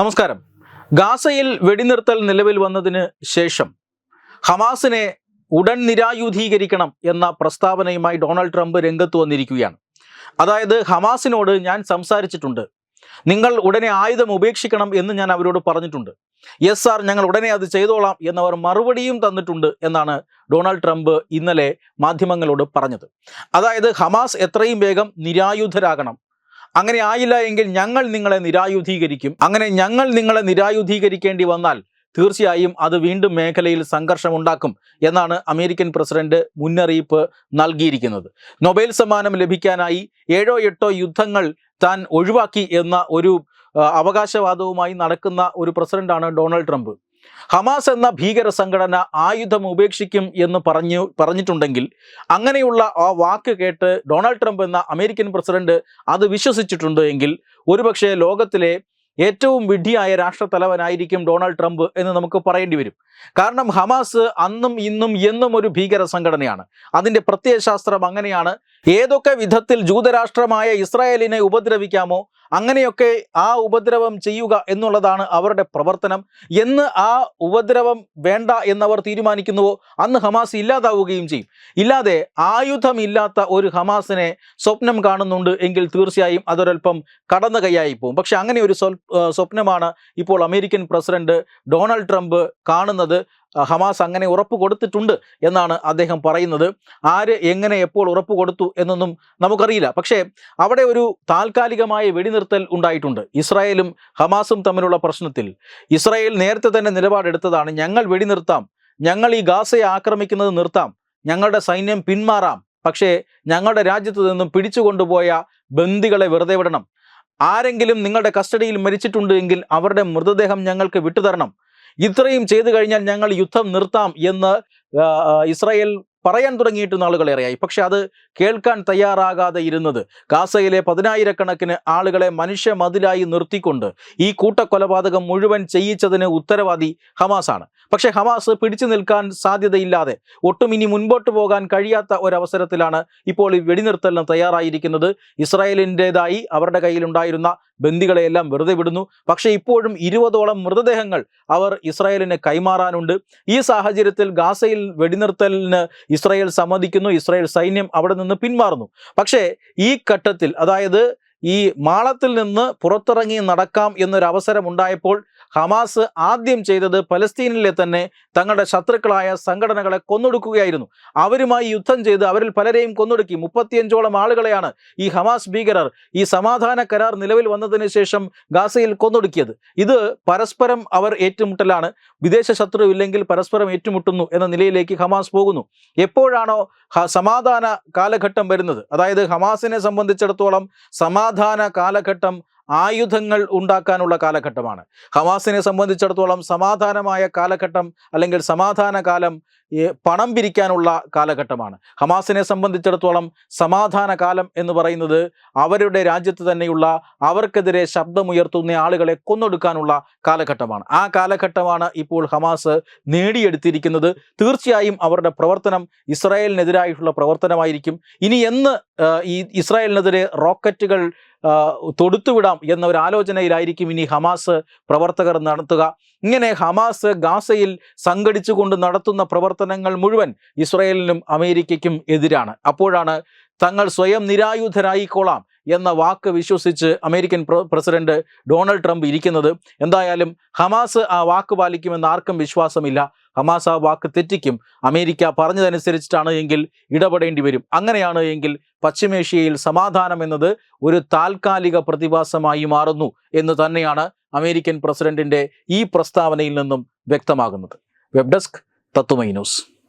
നമസ്കാരം. ഗാസയിൽ വെടിനിർത്തൽ നിലവിൽ വന്നതിന് ശേഷം ഹമാസിനെ ഉടൻ നിരായുധീകരിക്കണം എന്ന പ്രസ്താവനയുമായി ഡൊണാൾഡ് ട്രംപ് രംഗത്ത് വന്നിരിക്കുകയാണ്. അതായത് ഹമാസിനോട് ഞാൻ സംസാരിച്ചിട്ടുണ്ട്. നിങ്ങൾ ഉടനെ ആയുധം ഉപേക്ഷിക്കണം എന്ന് ഞാൻ അവരോട് പറഞ്ഞിട്ടുണ്ട്. യെസ് സാർ ഞങ്ങൾ ഉടനെ അത് ചെയ്തോളാം എന്നവർ മറുപടിയും തന്നിട്ടുണ്ട് എന്നാണ് ഡൊണാൾഡ് ട്രംപ് ഇന്നലെ മാധ്യമങ്ങളോട് പറഞ്ഞത്. അതായത് ഹമാസ് എത്രയും വേഗം നിരായുധരാകണം. അങ്ങനെ ആയില്ല എങ്കിൽ ഞങ്ങൾ നിങ്ങളെ നിരായുധീകരിക്കും. അങ്ങനെ ഞങ്ങൾ നിങ്ങളെ നിരായുധീകരിക്കേണ്ടി വന്നാൽ തീർച്ചയായും അത് വീണ്ടും മേഖലയിൽ സംഘർഷമുണ്ടാക്കും എന്നാണ് അമേരിക്കൻ പ്രസിഡന്റ് മുന്നറിയിപ്പ് നൽകിയിരിക്കുന്നത്. നൊബേൽ സമ്മാനം ലഭിക്കാനായി ഏഴോ എട്ടോ യുദ്ധങ്ങൾ താൻ ഒഴിവാക്കി എന്ന ഒരു അവകാശവാദവുമായി നടക്കുന്ന ഒരു പ്രസിഡന്റാണ് ഡൊണാൾഡ് ട്രംപ്. ഹമാസ് എന്ന ഭീകര സംഘടന ആയുധം ഉപേക്ഷിക്കും എന്ന് പറഞ്ഞു പറഞ്ഞിട്ടുണ്ടെങ്കിൽ അങ്ങനെയുള്ള ആ വാക്ക് കേട്ട് ഡൊണാൾഡ് ട്രംപ് എന്ന അമേരിക്കൻ പ്രസിഡന്റ് അത് വിശ്വസിച്ചിട്ടുണ്ട് എങ്കിൽ ഒരുപക്ഷെ ലോകത്തിലെ ഏറ്റവും വിഡ്ഢിയായ രാഷ്ട്രത്തലവനായിരിക്കും ഡൊണാൾഡ് ട്രംപ് എന്ന് നമുക്ക് പറയേണ്ടി വരും. കാരണം ഹമാസ് അന്നും ഇന്നും എന്നും ഒരു ഭീകര സംഘടനയാണ്. അതിന്റെ പ്രത്യയശാസ്ത്രം അങ്ങനെയാണ്. ഏതൊക്കെ വിധത്തിൽ ജൂതരാഷ്ട്രമായ ഇസ്രായേലിനെ ഉപദ്രവിക്കാമോ അങ്ങനെയൊക്കെ ആ ഉപദ്രവം ചെയ്യുക എന്നുള്ളതാണ് അവരുടെ പ്രവർത്തനം. എന്ന് ആ ഉപദ്രവം വേണ്ട എന്നവർ തീരുമാനിക്കുന്നുവോ? അന്ന് ഹമാസ് ഇല്ലാതാവുകയും ചെയ്യും. ഇല്ലാതെ ആയുധമില്ലാത്ത ഒരു ഹമാസിനെ സ്വപ്നം കാണുന്നുണ്ട് എങ്കിൽ തീർച്ചയായും അതൊരൽപ്പം കടന്നു കൈയായി പോകും പക്ഷെ അങ്ങനെ ഒരു സ്വപ്നമാണ് ഇപ്പോൾ അമേരിക്കൻ പ്രസിഡന്റ് ഡൊണാൾഡ് ട്രംപ് കാണുന്നത്. ഹമാസ് അങ്ങനെ ഉറപ്പ് കൊടുത്തിട്ടുണ്ട് എന്നാണ് അദ്ദേഹം പറയുന്നത്. ആര് എങ്ങനെ എപ്പോൾ ഉറപ്പ് കൊടുത്തു എന്നൊന്നും നമുക്കറിയില്ല. പക്ഷേ അവിടെ ഒരു താൽക്കാലികമായ വെടിനിർത്തൽ ഉണ്ടായിട്ടുണ്ട്. ഇസ്രായേലും ഹമാസും തമ്മിലുള്ള പ്രശ്നത്തിൽ. ഇസ്രായേൽ നേരത്തെ തന്നെ നിലപാടെടുത്തതാണ് ഞങ്ങൾ വെടിനിർത്താം. ഞങ്ങൾ ഈ ഗാസയെ ആക്രമിക്കുന്നത് നിർത്താം. ഞങ്ങളുടെ സൈന്യം പിന്മാറാം. പക്ഷേ ഞങ്ങളുടെ രാജ്യത്തു നിന്നും പിടിച്ചുകൊണ്ടുപോയ ബന്ദികളെ വെറുതെ വിടണം. ആരെങ്കിലും നിങ്ങളുടെ കസ്റ്റഡിയിൽ മരിച്ചിട്ടുണ്ട് എങ്കിൽ അവരുടെ മൃതദേഹം ഞങ്ങൾക്ക് വിട്ടുതരണം. ഇത്രയും ചെയ്തു കഴിഞ്ഞാൽ ഞങ്ങൾ യുദ്ധം നിർത്താം എന്ന് ഇസ്രായേൽ പറയാൻ തുടങ്ങിയിട്ട് നാളുകളേറെയായി പക്ഷെ അത് കേൾക്കാൻ തയ്യാറാകാതെ ഇരുന്നത്. ഗാസയിലെ പതിനായിരക്കണക്കിന് ആളുകളെ മനുഷ്യ മതിലായി നിർത്തിക്കൊണ്ട് ഈ കൂട്ടക്കൊലപാതകം മുഴുവൻ ചെയ്യിച്ചതിന് ഉത്തരവാദി ഹമാസാണ്. പക്ഷെ ഹമാസ് പിടിച്ചു നിൽക്കാൻ സാധ്യതയില്ലാതെ ഒട്ടും ഇനി മുൻപോട്ട് പോകാൻ കഴിയാത്ത ഒരവസരത്തിലാണ് ഇപ്പോൾ ഈ വെടിനിർത്തലിന് തയ്യാറായിരിക്കുന്നത്. ഇസ്രായേലിന്റെതായി അവരുടെ കയ്യിലുണ്ടായിരുന്ന ബന്ദികളെയെല്ലാം വെറുതെ വിടുന്നു. പക്ഷേ ഇപ്പോഴും ഇരുപതോളം മൃതദേഹങ്ങൾ അവർ ഇസ്രായേലിന് കൈമാറാനുണ്ട്. ഈ സാഹചര്യത്തിൽ ഗാസയിൽ വെടിനിർത്തലിന് ഇസ്രായേൽ സമ്മതിക്കുന്നു. ഇസ്രായേൽ സൈന്യം അവിടെ നിന്ന് പിന്മാറുന്നു. പക്ഷേ ഈ ഘട്ടത്തിൽ അതായത് ഈ മാളത്തിൽ നിന്ന് പുറത്തിറങ്ങി നടക്കാം എന്നൊരവസരം ഉണ്ടായപ്പോൾ ഹമാസ് ആദ്യം ചെയ്തത് പലസ്തീനിലെ തന്നെ തങ്ങളുടെ ശത്രുക്കളായ സംഘടനകളെ കൊന്നൊടുക്കുകയായിരുന്നു. അവരുമായി യുദ്ധം ചെയ്ത് അവരിൽ പലരെയും കൊന്നൊടുക്കി. മുപ്പത്തിയഞ്ചോളം ആളുകളെയാണ് ഈ ഹമാസ് ഭീകരർ ഈ സമാധാന കരാർ നിലവിൽ വന്നതിന് ശേഷം ഗാസയിൽ കൊന്നൊടുക്കിയത്. ഇത് പരസ്പരം അവർ ഏറ്റുമുട്ടലാണ്. വിദേശ ശത്രു ഇല്ലെങ്കിൽ പരസ്പരം ഏറ്റുമുട്ടുന്നു എന്ന നിലയിലേക്ക് ഹമാസ് പോകുന്നു. എപ്പോഴാണോ സമാധാന കാലഘട്ടം വരുന്നത്. അതായത് ഹമാസിനെ സംബന്ധിച്ചിടത്തോളം സമാധാന കാലഘട്ടം ആയുധങ്ങൾ ഉണ്ടാക്കാനുള്ള കാലഘട്ടമാണ്. ഹമാസിനെ സംബന്ധിച്ചിടത്തോളം സമാധാനമായ കാലഘട്ടം അല്ലെങ്കിൽ സമാധാന കാലം പണം പിരിക്കാനുള്ള കാലഘട്ടമാണ്. ഹമാസിനെ സംബന്ധിച്ചിടത്തോളം സമാധാന കാലം എന്ന് പറയുന്നത് അവരുടെ രാജ്യത്ത് തന്നെയുള്ള അവർക്കെതിരെ ശബ്ദമുയർത്തുന്ന ആളുകളെ കൊന്നൊടുക്കാനുള്ള കാലഘട്ടമാണ്. ആ കാലഘട്ടമാണ് ഇപ്പോൾ ഹമാസ് നേടിയെടുത്തിരിക്കുന്നത്. തീർച്ചയായും അവരുടെ പ്രവർത്തനം ഇസ്രായേലിനെതിരായിട്ടുള്ള പ്രവർത്തനമായിരിക്കും. ഇനി എന്ന് ഈ ഇസ്രായേലിനെതിരെ റോക്കറ്റുകൾ തൊടുത്തുവിടാം എന്ന ഒരു ആലോചനയിലായിരിക്കും ഇനി ഹമാസ് പ്രവർത്തകർ നടത്തുക. ഇങ്ങനെ ഹമാസ് ഗാസയിൽ സംഘടിച്ചുകൊണ്ട് നടത്തുന്ന പ്രവർത്തനങ്ങൾ മുഴുവൻ ഇസ്രായേലിനും അമേരിക്കയ്ക്കും എതിരാണ്. അപ്പോഴാണ് തങ്ങൾ സ്വയം നിരായുധരായിക്കോളാം എന്ന വാക്ക് വിശ്വസിച്ച് അമേരിക്കൻ പ്രസിഡന്റ് ഡൊണാൾഡ് ട്രംപ് ഇരിക്കുന്നത് എന്തായാലും ഹമാസ് ആ വാക്ക് പാലിക്കുമെന്ന് ആർക്കും വിശ്വാസമില്ല. ഹമാസ് ആ വാക്ക് തെറ്റിക്കും. അമേരിക്ക പറഞ്ഞതനുസരിച്ചിട്ടാണ് എങ്കിൽ ഇടപെടേണ്ടി വരും. അങ്ങനെയാണ് എങ്കിൽ പശ്ചിമേഷ്യയിൽ സമാധാനം എന്നത് ഒരു താൽക്കാലിക പ്രതിഭാസമായി മാറുന്നു എന്ന് തന്നെയാണ് അമേരിക്കൻ പ്രസിഡന്റിന്റെ ഈ പ്രസ്താവനയിൽ നിന്നും വ്യക്തമാകുന്നത്. Web desk Tatwamayi news.